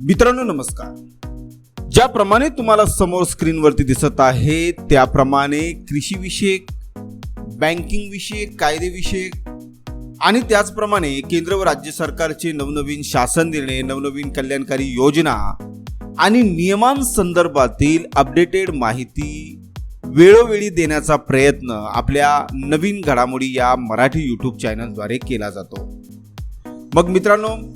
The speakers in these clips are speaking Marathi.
मित्रांनो नमस्कार. ज्याप्रमाणे तुम्हाला समोर स्क्रीनवरती दिसत आहे त्याप्रमाणे कृषीविषयक बँकिंग विषयक कायदेविषयक आणि त्याचप्रमाणे केंद्र व राज्य सरकारचे नवनवीन शासन निर्णय नवनवीन कल्याणकारी योजना आणि नियमांसंदर्भातील अपडेटेड माहिती वेळोवेळी देण्याचा प्रयत्न आपल्या नवीन घडामोडी या मराठी यूट्यूब चॅनलद्वारे केला जातो. मग मित्रांनो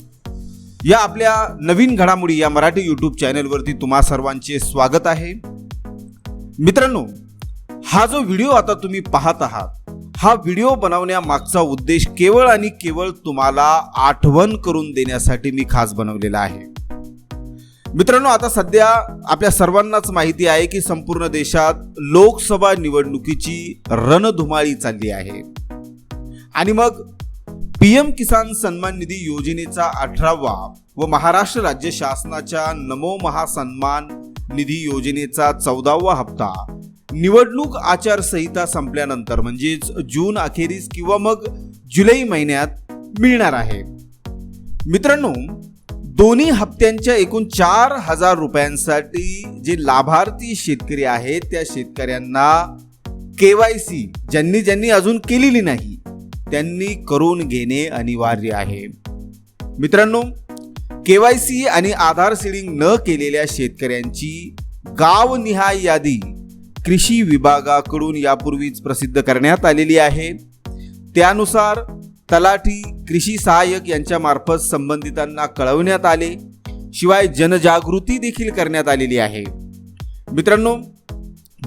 या आपल्या नवीन घडामोडी या मराठी यूट्यूब चॅनलवरती तुम्हा सर्वांचे स्वागत आहे. मित्रांनो हा जो व्हिडिओ आता तुम्ही पाहत आहात हा व्हिडिओ बनवण्यामागचा उद्देश केवळ आणि केवळ तुम्हाला आठवण करून देण्यासाठी मी खास बनवलेला आहे. मित्रांनो आता सध्या आपल्या सर्वांनाच माहिती आहे की संपूर्ण देशात लोकसभा निवडणुकीची रणधुमाळी चालली आहे. आणि मग पीएम किसान सन्मान निधी योजनेचा अठरावा व महाराष्ट्र राज्य शासनाच्या नमो महासन्मान निधी योजनेचा चौदावा हप्ता. निवडणूक आचारसंहिता संपल्यानंतर म्हणजेच जून अखेरीस किंवा मग जुलै महिन्यात मिळणार आहे. मित्रांनो दोन्ही हप्त्यांच्या एकूण चार हजार रुपयांसाठी जे लाभार्थी शेतकरी आहेत त्या शेतकऱ्यांना के वाय सी ज्यांनी ज्यांनी अजून केलेली नाही त्यांनी करून घेणे अनिवार्य आहे. मित्रांनो केवायसी आणि आधार सीडिंग न केलेल्या शेतकऱ्यांची गावनिहाय यादी कृषी विभागाकडून यापूर्वीच प्रसिद्ध करण्यात आलेली आहे. त्यानुसार तलाठी कृषी सहाय्यक यांच्यामार्फत संबंधितांना कळवण्यात आले. शिवाय जनजागृती देखील करण्यात आलेली आहे. मित्रांनो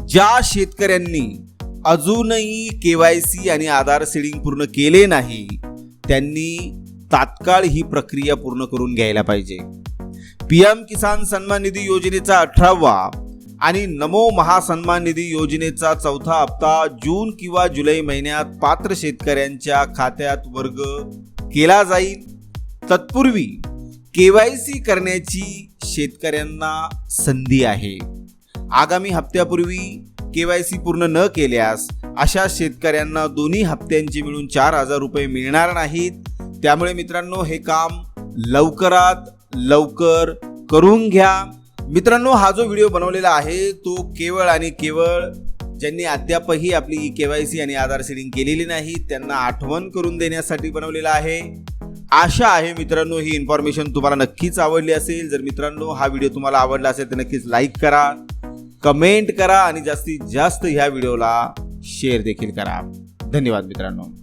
ज्या शेतकऱ्यांनी अजूनही के वाय सी आणि आधार सीडिंग पूर्ण केले नाही त्यांनी तात्काळ ही प्रक्रिया पूर्ण करून घ्यायला पाहिजे. पी एम किसान सन्मान निधी योजनेचा अठरावा आणि नमो महासन्मान निधी योजनेचा चौथा हप्ता जून किंवा जुलै महिन्यात पात्र शेतकऱ्यांच्या खात्यात वर्ग केला जाईल. तत्पूर्वी के वाय सी करण्याची शेतकऱ्यांना संधी आहे. आगामी हप्त्यापूर्वी केवायसी पूर्ण न केल्यास अशा शेतकऱ्यांना दोन्ही हप्त्यांचे मिळून चार हजार रुपये मिळणार नाहीत. त्यामुळे मित्रांनो हे काम लवकरात लवकर करून घ्या. मित्रांनो हा जो व्हिडिओ बनवलेला आहे तो केवळ आणि केवळ ज्यांनी अद्यापही आपली के वाय सी आणि आधार सीडिंग केलेली नाही त्यांना आठवण करून देण्यासाठी बनवलेला आहे. आशा आहे मित्रांनो ही इन्फॉर्मेशन तुम्हाला नक्कीच आवडली असेल. जर मित्रांनो हा व्हिडिओ तुम्हाला आवडला असेल तर नक्कीच लाईक करा. कमेंट करा आणि जास्तीत जास्त ह्या व्हिडिओला शेअर देखील करा. धन्यवाद मित्रांनो.